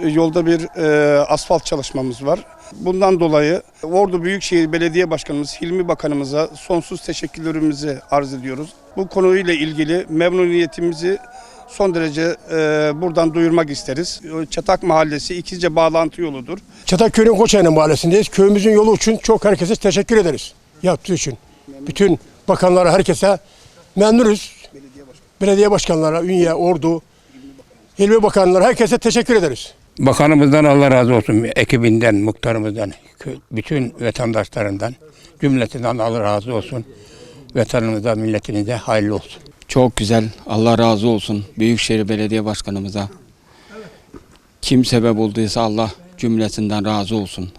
Yolda bir e, asfalt çalışmamız var. Bundan dolayı Ordu Büyükşehir Belediye Başkanımız Hilmi Bakanımıza sonsuz teşekkürlerimizi arz ediyoruz. Bu konuyla ilgili memnuniyetimizi son derece e, buradan duyurmak isteriz. Çatak Mahallesi İkizce bağlantı yoludur. Çataköy'ün Koçaylı mahallesindeyiz. Köyümüzün yolu için çok herkese teşekkür ederiz. Yaptığı için. Bütün bakanlara, herkese memnunuz. Belediye başkanlara, Ünye, Ordu, İlmi bakanlara, herkese teşekkür ederiz. Bakanımızdan Allah razı olsun. Ekibinden, muhtarımızdan, bütün vatandaşlarından, cümletinden Allah razı olsun. Vatanımıza, milletimize hayırlı olsun. Çok güzel. Allah razı olsun. Büyükşehir Belediye Başkanımıza. Kim sebep olduysa Allah cümlesinden razı olsun.